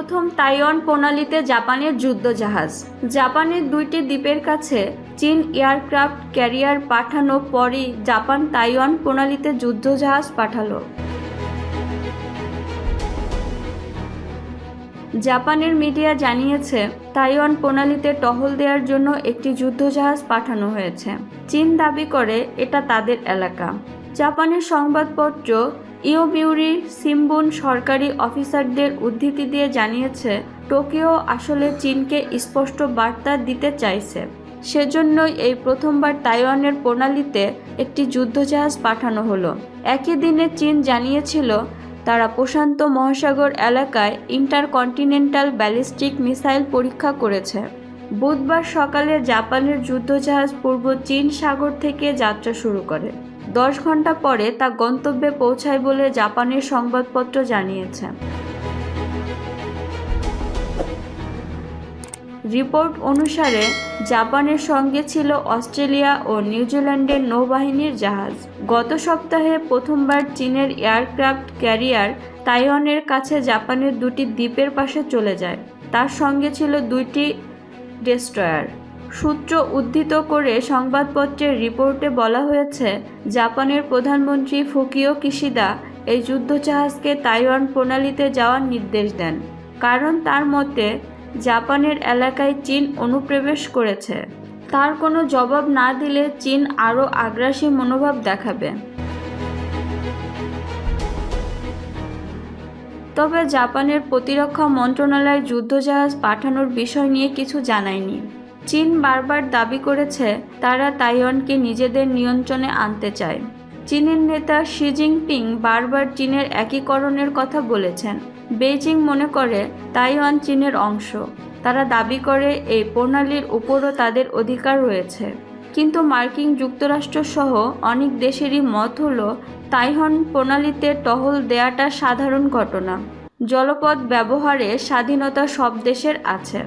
প্রথম তাইওয়ান প্রণালীতে জাপানের যুদ্ধজাহাজ। জাপানের দুইটি দ্বীপের কাছে চীন এয়ারক্রাফট ক্যারিয়ার পাঠানো পরই জাপান তাইওয়ান প্রণালীতে যুদ্ধজাহাজ পাঠালো। জাপানের মিডিয়া জানিয়েছে, তাইওয়ান প্রণালীতে টহল দেওয়ার জন্য একটি যুদ্ধজাহাজ পাঠানো হয়েছে। চীন দাবি করে, এটা তাদের এলাকা। জাপানের সংবাদপত্র ইয়োমিউরি সিম্বুন সরকারি অফিসারদের উদ্ধৃতি দিয়ে জানিয়েছে, টোকিও আসলে চীনকে স্পষ্ট বার্তা দিতে চাইছে। সেজন্যই এই প্রথমবার তাইওয়ানের প্রণালীতে একটি যুদ্ধজাহাজ পাঠানো হলো। একই দিনে চীন জানিয়েছিল, তারা প্রশান্ত মহাসাগর এলাকায় ইন্টারকন্টিনেন্টাল ব্যালিস্টিক মিসাইল পরীক্ষা করেছে। বুধবার সকালে জাপানের যুদ্ধজাহাজ পূর্ব চীন সাগর থেকে যাত্রা শুরু করে। দশ ঘণ্টা পরে তা গন্তব্যে পৌঁছায় বলে জাপানের সংবাদপত্র জানিয়েছে। রিপোর্ট অনুসারে জাপানের সঙ্গে ছিল অস্ট্রেলিয়া ও নিউজিল্যান্ডের নৌবাহিনীর জাহাজ। গত সপ্তাহে প্রথমবার চীনের এয়ারক্রাফট ক্যারিয়ার তাইওয়ানের কাছে জাপানের দুটি দ্বীপের পাশে চলে যায়। তার সঙ্গে ছিল দুইটি ডেস্ট্রয়ার। সূত্র উদ্ধৃত করে সংবাদপত্রের রিপোর্টে বলা হয়েছে, জাপানের প্রধানমন্ত্রী ফুকিও কিশিদা এই যুদ্ধজাহাজকে তাইওয়ান প্রণালীতে যাওয়ার নির্দেশ দেন। কারণ তার মতে, জাপানের এলাকায় চীন অনুপ্রবেশ করেছে। তার কোনো জবাব না দিলে চীন আরও আগ্রাসী মনোভাব দেখাবে। তবে জাপানের প্রতিরক্ষা মন্ত্রণালয় যুদ্ধজাহাজ পাঠানোর বিষয় নিয়ে কিছু জানায়নি। চীন বারবার দাবি করেছে তারা তাইওয়ানকে নিজেদের নিয়ন্ত্রণে আনতে চায়। চীনের নেতা শি জিনপিং বারবার চীনের একীকরণের কথা বলেছেন। বেইজিং মনে করে তাইওয়ান চীনের অংশ। তারা দাবি করে এই প্রণালীর উপরও তাদের অধিকার রয়েছে। কিন্তু মার্কিন যুক্তরাষ্ট্র সহ অনেক দেশেরই মত হল তাইহন প্রণালীতে টহল দেয়াটা সাধারণ ঘটনা। জলপথ ব্যবহারে স্বাধীনতা সব দেশের আছে।